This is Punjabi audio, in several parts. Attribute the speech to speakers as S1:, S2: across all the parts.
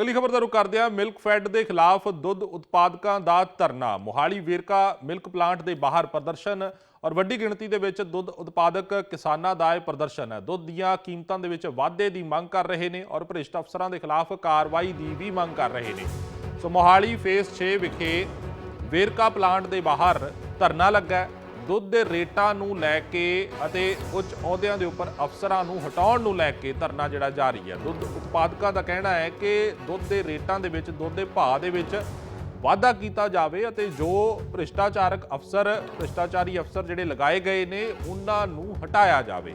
S1: ਅਗਲੀ ਖਬਰ ਦਾ ਰੁਕ ਕਰਦੇ ਹਾਂ ਮਿਲਕ ਫੈਡ ਦੇ ਖਿਲਾਫ ਦੁੱਧ ਉਤਪਾਦਕਾਂ ਦਾ ਧਰਨਾ। ਮੋਹਾਲੀ ਵੇਰਕਾ ਮਿਲਕ ਪਲਾਂਟ ਦੇ ਬਾਹਰ ਪ੍ਰਦਰਸ਼ਨ ਔਰ ਵੱਡੀ ਗਿਣਤੀ ਦੇ ਵਿੱਚ ਦੁੱਧ ਉਤਪਾਦਕ ਕਿਸਾਨਾਂ ਦਾ ਇਹ ਪ੍ਰਦਰਸ਼ਨ ਹੈ। ਦੁੱਧ ਦੀਆਂ ਕੀਮਤਾਂ ਦੇ ਵਿੱਚ ਵਾਧੇ ਦੀ ਮੰਗ ਕਰ ਰਹੇ ਨੇ ਔਰ ਭ੍ਰਿਸ਼ਟ ਅਫਸਰਾਂ ਦੇ ਖਿਲਾਫ ਕਾਰਵਾਈ ਦੀ ਵੀ ਮੰਗ ਕਰ ਰਹੇ ਨੇ। ਸੋ ਮੋਹਾਲੀ ਫੇਸ 6 ਵਿਖੇ ਵੇਰਕਾ ਪਲਾਂਟ ਦੇ ਬਾਹਰ ਧਰਨਾ ਲੱਗਾ ਹੈ। ਦੁੱਧ ਦੇ ਰੇਟਾਂ ਨੂੰ ਲੈ ਕੇ ਅਤੇ ਉੱਚ ਅਹੁਦਿਆਂ ਦੇ ਉੱਪਰ ਅਫਸਰਾਂ ਨੂੰ ਹਟਾਉਣ ਨੂੰ ਲੈ ਕੇ ਧਰਨਾ ਜਿਹੜਾ ਜਾਰੀ ਹੈ। ਦੁੱਧ ਉਤਪਾਦਕਾਂ ਦਾ ਕਹਿਣਾ ਹੈ ਕਿ ਦੁੱਧ ਦੇ ਰੇਟਾਂ ਦੇ ਵਿੱਚ, ਦੁੱਧ ਦੇ ਭਾਅ ਦੇ ਵਿੱਚ ਵਾਧਾ ਕੀਤਾ ਜਾਵੇ ਅਤੇ ਜੋ ਭ੍ਰਿਸ਼ਟਾਚਾਰਕ ਅਫਸਰ, ਭ੍ਰਿਸ਼ਟਾਚਾਰੀ ਅਫਸਰ ਜਿਹੜੇ ਲਗਾਏ ਗਏ ਨੇ, ਉਹਨਾਂ ਨੂੰ ਹਟਾਇਆ ਜਾਵੇ।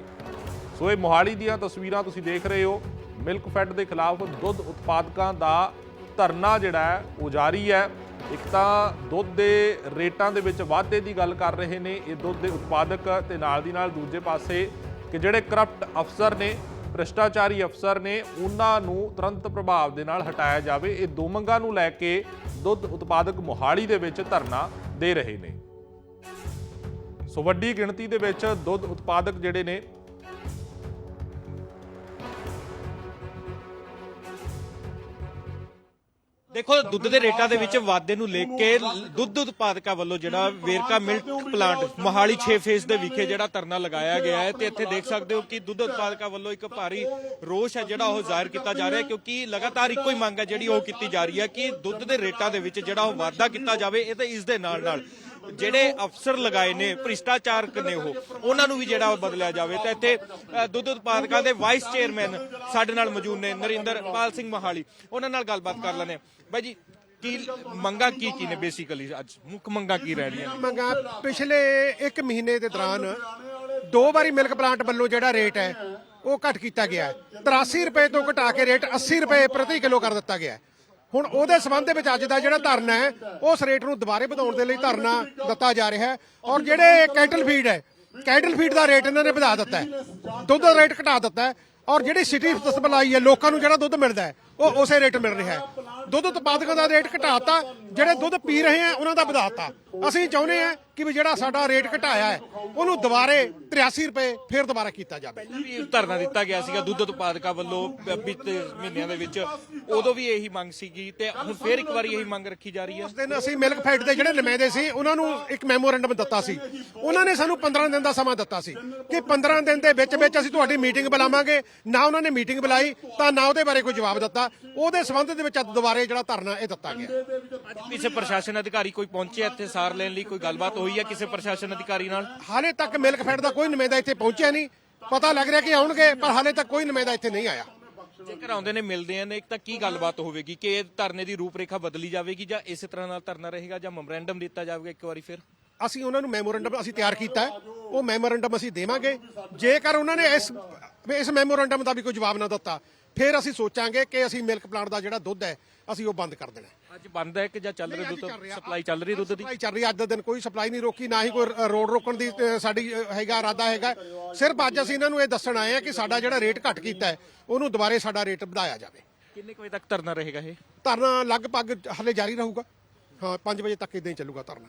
S1: ਸੋ ਇਹ ਮੋਹਾਲੀ ਦੀਆਂ ਤਸਵੀਰਾਂ ਤੁਸੀਂ ਦੇਖ ਰਹੇ ਹੋ। ਮਿਲਕ ਫੈਡ ਦੇ ਖਿਲਾਫ ਦੁੱਧ ਉਤਪਾਦਕਾਂ ਦਾ ਧਰਨਾ ਜਿਹੜਾ ਹੈ, ਉਹ ਜਾਰੀ ਹੈ। ਇੱਕ ਤਾਂ ਦੁੱਧ ਦੇ ਰੇਟਾਂ ਦੇ ਵਿੱਚ ਵਾਧੇ ਦੀ ਗੱਲ ਕਰ ਰਹੇ ਨੇ ਇਹ ਦੁੱਧ ਦੇ ਉਤਪਾਦਕ ਤੇ ਨਾਲ ਦੀ ਨਾਲ ਦੂਜੇ ਪਾਸੇ ਕਿ ਜਿਹੜੇ ਕਰਪਟ ਅਫਸਰ ਨੇ, ਭ੍ਰਿਸ਼ਟਾਚਾਰੀ ਅਫਸਰ ਨੇ, ਉਹਨਾਂ ਨੂੰ ਤੁਰੰਤ ਪ੍ਰਭਾਵ ਦੇ ਨਾਲ ਹਟਾਇਆ ਜਾਵੇ। ਇਹ ਦੋ ਮੰਗਾਂ ਨੂੰ ਲੈ ਕੇ ਦੁੱਧ ਉਤਪਾਦਕ ਮੋਹਾਲੀ ਦੇ ਵਿੱਚ ਧਰਨਾ ਦੇ ਰਹੇ ਨੇ। ਸੋ ਵੱਡੀ ਗਿਣਤੀ ਦੇ ਵਿੱਚ ਦੁੱਧ ਉਤਪਾਦਕ ਜਿਹੜੇ ਨੇ
S2: ਦੇਖੋ, ਦੁੱਧ ਦੇ ਰੇਟਾਂ ਦੇ ਵਿੱਚ ਵਾਧੇ ਨੂੰ ਲੈ ਕੇ ਦੁੱਧ ਉਤਪਾਦਕਾਂ ਵੱਲੋਂ ਜਿਹੜਾ Verka milk plant, Mohali 6 phase ਦੇ ਵਿਖੇ ਜਿਹੜਾ ਧਰਨਾ ਲਗਾਇਆ ਗਿਆ ਹੈ ਤੇ ਇੱਥੇ ਦੇਖ ਸਕਦੇ ਹੋ ਕਿ ਦੁੱਧ ਉਤਪਾਦਕਾਂ ਵੱਲੋਂ ਇੱਕ ਭਾਰੀ ਰੋਸ਼ ਹੈ ਜਿਹੜਾ ਉਹ ਜ਼ਾਹਿਰ ਕੀਤਾ ਜਾ ਰਿਹਾ ਹੈ ਕਿਉਂਕਿ ਲਗਾਤਾਰ ਇੱਕੋ ਹੀ ਮੰਗ ਹੈ ਜਿਹੜੀ ਉਹ ਕੀਤੀ ਜਾ ਰਹੀ ਹੈ ਕਿ ਦੁੱਧ ਦੇ ਰੇਟਾਂ ਦੇ ਵਿੱਚ ਜਿਹੜਾ ਉਹ ਵਾਧਾ ਕੀਤਾ ਜਾਵੇ, ਇਹ ਤੇ ਇਸ ਦੇ ਨਾਲ ਨਾਲ ਜਿਹੜੇ ਅਫਸਰ ਲਗਾਏ ਨੇ ਭ੍ਰਿਸ਼ਟਾਚਾਰ ਨੇ ਉਹ, ਉਹਨਾਂ ਨੂੰ ਵੀ ਜਿਹੜਾ ਬਦਲਿਆ ਜਾਵੇ। ਤਾਂ ਇੱਥੇ ਦੁੱਧ ਉਤਪਾਦਕਾਂ ਦੇ ਵਾਈਸ ਚੇਅਰਮੈਨ ਸਾਡੇ ਨਾਲ ਮੌਜੂਦ ਨੇ, ਨਰਿੰਦਰ ਸਿੰਘ ਮਹਾਲੀ। ਉਹਨਾਂ ਨਾਲ ਗੱਲਬਾਤ ਕਰ ਲੈਣੇ ਬਾਈ ਜੀ, ਕੀ ਮੰਗਾ ਕੀ ਕੀ ਨੇ ਬੇਸਿਕਲੀ ਅੱਜ? ਮੁੱਖ ਮੰਗਾ ਕੀ ਰਹਿ ਰਹੀਆਂ ਨੇ?
S3: ਮੰਗਾ ਪਿਛਲੇ 1 ਮਹੀਨੇ ਦੇ ਦੌਰਾਨ ਦੋ ਵਾਰੀ ਮਿਲਕ ਪਲਾਂਟ ਵੱਲੋਂ ਜਿਹੜਾ ਰੇਟ ਹੈ, ਉਹ ਘਟ ਕੀਤਾ ਗਿਆ ਹੈ। 83 ਰੁਪਏ ਤੋਂ ਘਟਾ ਕੇ ਰੇਟ 80 ਰੁਪਏ ਪ੍ਰਤੀ ਕਿਲੋ ਕਰ ਦਿੱਤਾ ਗਿਆ ਹੈ। ਹੁਣ ਉਹਦੇ ਸਬੰਧ ਦੇ ਵਿੱਚ ਅੱਜ ਦਾ ਜਿਹੜਾ ਧਰਨਾ ਹੈ, ਉਸ ਰੇਟ ਨੂੰ ਦੁਬਾਰੇ ਵਧਾਉਣ ਦੇ ਲਈ ਧਰਨਾ ਦਿੱਤਾ ਜਾ ਰਿਹਾ ਹੈ ਔਰ ਜਿਹੜੇ ਕੈਟਲ ਫੀਡ ਹੈ, ਕੈਟਲ ਫੀਡ ਦਾ ਰੇਟ ਇਹਨਾਂ ਨੇ ਵਧਾ ਦਿੱਤਾ ਹੈ, ਦੁੱਧ ਦਾ ਰੇਟ ਘਟਾ ਦਿੱਤਾ ਹੈ ਔਰ ਜਿਹੜੀ ਸਿਟੀ ਸਪਲਾਈ ਹੈ, ਲੋਕਾਂ ਨੂੰ ਜਿਹੜਾ ਦੁੱਧ ਮਿਲਦਾ ਹੈ ਉਹ ਉਸੇ ਰੇਟ ਮਿਲ ਰਿਹਾ ਹੈ। ਦੁੱਧ ਉਤਪਾਦਕਾਂ ਦਾ ਰੇਟ ਘਟਾਤਾ ਜਿਹੜੇ ਦੁੱਧ ਪੀ ਰਹੇ ਆ ਉਹਨਾਂ ਦਾ ਵਧਾਤਾ। ਅਸੀਂ ਚਾਹੁੰਦੇ ਆ ਕਿ ਵੀ ਜਿਹੜਾ ਸਾਡਾ ਰੇਟ ਘਟਾਇਆ ਹੈ ਉਹਨੂੰ ਦੁਬਾਰੇ 83 ਰੁਪਏ ਫੇਰ ਦੁਬਾਰਾ ਕੀਤਾ ਜਾਵੇ।
S2: ਪਹਿਲਾਂ ਵੀ ਧਰਨਾ ਦਿੱਤਾ ਗਿਆ ਸੀਗਾ ਦੁੱਧ ਉਤਪਾਦਕਾਂ ਵੱਲੋਂ ਬੀਤੇ ਮਹੀਨਿਆਂ ਦੇ ਵਿੱਚ। ਉਦੋਂ ਵੀ ਇਹੀ ਮੰਗ ਸੀਗੀ ਤੇ ਹੁਣ ਫੇਰ ਇੱਕ ਵਾਰੀ ਇਹੀ ਮੰਗ ਰੱਖੀ ਜਾ ਰਹੀ ਹੈ।
S3: ਉਸ ਦਿਨ ਅਸੀਂ ਮਿਲਕ ਫੈਡ ਦੇ ਜਿਹੜੇ ਨੁਮਾਇੰਦੇ ਸੀ ਉਹਨਾਂ ਨੂੰ ਇੱਕ ਮੈਮੋਰੈਂਡਮ ਦਿੱਤਾ ਸੀ। ਉਹਨਾਂ ਨੇ ਸਾਨੂੰ 15 ਦਿਨ ਦਾ ਸਮਾਂ ਦਿੱਤਾ ਸੀ ਕਿ 15 ਦਿਨ ਦੇ ਵਿੱਚ ਵਿੱਚ ਅਸੀਂ ਤੁਹਾਡੀ ਮੀਟਿੰਗ ਬੁਲਾਵਾਂਗੇ। ਨਾ ਉਹਨਾਂ ਨੇ ਮੀਟਿੰਗ ਬੁਲਾਈ ਤਾਂ ਨਾ ਉਹਦੇ ਬਾਰੇ ਕੋਈ ਜਵਾਬ ਦਿੱਤਾ। ਉਹਦੇ ਸੰਬੰਧ ਦੇ ਵਿੱਚ ਅੱਜ ਦੁਬਾਰੇ ਜਿਹੜਾ ਧਰਨਾ ਇਹ ਦਿੱਤਾ ਗਿਆ।
S2: ਅੱਜ ਕਿਸੇ ਪ੍ਰਸ਼ਾਸਨ ਅਧਿਕਾਰੀ ਕੋਈ ਪਹੁੰਚਿਆ ਇੱਥੇ ਸਾਰ ਲੈਣ ਲਈ ਕੋਈ ਗੱਲਬਾਤ ਹੋਈ ਹੈ ਕਿਸੇ ਪ੍ਰਸ਼ਾਸਨ ਅਧਿਕਾਰੀ ਨਾਲ?
S3: ਹਾਲੇ ਤੱਕ ਮਿਲਕ ਫੈਡ ਦਾ ਕੋਈ ਨੁਮਾਇੰਦਾ ਇੱਥੇ ਪਹੁੰਚਿਆ ਨਹੀਂ। ਪਤਾ ਲੱਗ ਰਿਹਾ ਕਿ ਆਉਣਗੇ ਪਰ ਹਾਲੇ ਤੱਕ ਕੋਈ ਨੁਮਾਇੰਦਾ ਇੱਥੇ ਨਹੀਂ ਆਇਆ।
S2: ਜੇਕਰ ਆਉਂਦੇ ਨੇ ਮਿਲਦੇ ਆ ਨੇ ਇੱਕ ਤਾਂ ਕੀ ਗੱਲਬਾਤ ਹੋਵੇਗੀ? ਕਿ ਇਹ ਧਰਨੇ ਦੀ ਰੂਪਰੇਖਾ ਬਦਲੀ ਜਾਵੇਗੀ ਜਾਂ ਇਸੇ ਤਰ੍ਹਾਂ ਨਾਲ ਧਰਨਾ ਰਹੇਗਾ ਜਾਂ ਮੈਮੋਰੈਂਡਮ ਦਿੱਤਾ ਜਾਵੇਗਾ ਇੱਕ ਵਾਰੀ ਫਿਰ?
S3: ਅਸੀਂ ਉਹਨਾਂ ਨੂੰ ਮੈਮੋਰੈਂਡਮ ਅਸੀਂ ਤਿਆਰ ਕੀਤਾ ਉਹ ਮੈਮੋਰੈਂਡਮ ਅਸੀਂ ਦੇਵਾਂਗੇ। ਜੇਕਰ ਉਹਨਾਂ ਨੇ ਇਸ ਇਸ ਮੈਮੋਰੈਂਡਮ ਦਾ ਵੀ ਕੋਈ ਜਵਾਬ ਨਾ ਦਿੱਤਾ ਫਿਰ ਅਸੀਂ ਸੋਚਾਂਗੇ ਕਿ ਅਸੀਂ ਮਿਲਕ ਪਲਾਂਟ ਦਾ ਜਿਹੜਾ ਦੁੱਧ ਹੈ ਅਸੀਂ ਉਹ ਬੰਦ ਕਰ ਦੇਣਾ।
S2: ਅੱਜ ਬੰਦ ਹੈ ਕਿ ਜਾਂ ਚੱਲ ਰਿਹਾ ਦੁੱਧ। ਸਪਲਾਈ ਚੱਲ ਰਹੀ ਦੁੱਧ ਦੀ?
S3: ਸਪਲਾਈ ਚੱਲ ਰਹੀ ਅੱਜ ਦੇ ਦਿਨ ਕੋਈ ਸਪਲਾਈ ਨਹੀਂ ਰੋਕੀ ਨਾ ਹੀ ਕੋਈ ਰੋਡ ਰੋਕਣ ਦੀ ਸਾਡੀ ਹੈਗਾ ਇਰਾਦਾ ਹੈਗਾ। ਸਿਰਫ ਅੱਜ ਅਸੀਂ ਇਹਨਾਂ ਨੂੰ ਇਹ ਦੱਸਣ ਆਏ ਆ ਕਿ ਸਾਡਾ ਜਿਹੜਾ ਰੇਟ ਘਟ ਕੀਤਾ ਹੈ ਉਹਨੂੰ ਦੁਬਾਰੇ ਸਾਡਾ ਰੇਟ ਵਧਾਇਆ ਜਾਵੇ।
S2: ਕਿੰਨੇ ਵਜੇ ਤੱਕ ਧਰਨਾ ਰਹੇਗਾ ਇਹ?
S3: ਧਰਨਾ ਲਗਭਗ ਹਲੇ ਜਾਰੀ ਰਹੂਗਾ। ਹਾਂ 5 ਵਜੇ ਤੱਕ ਇਦਾਂ ਹੀ ਚੱਲੂਗਾ ਧਰਨਾ।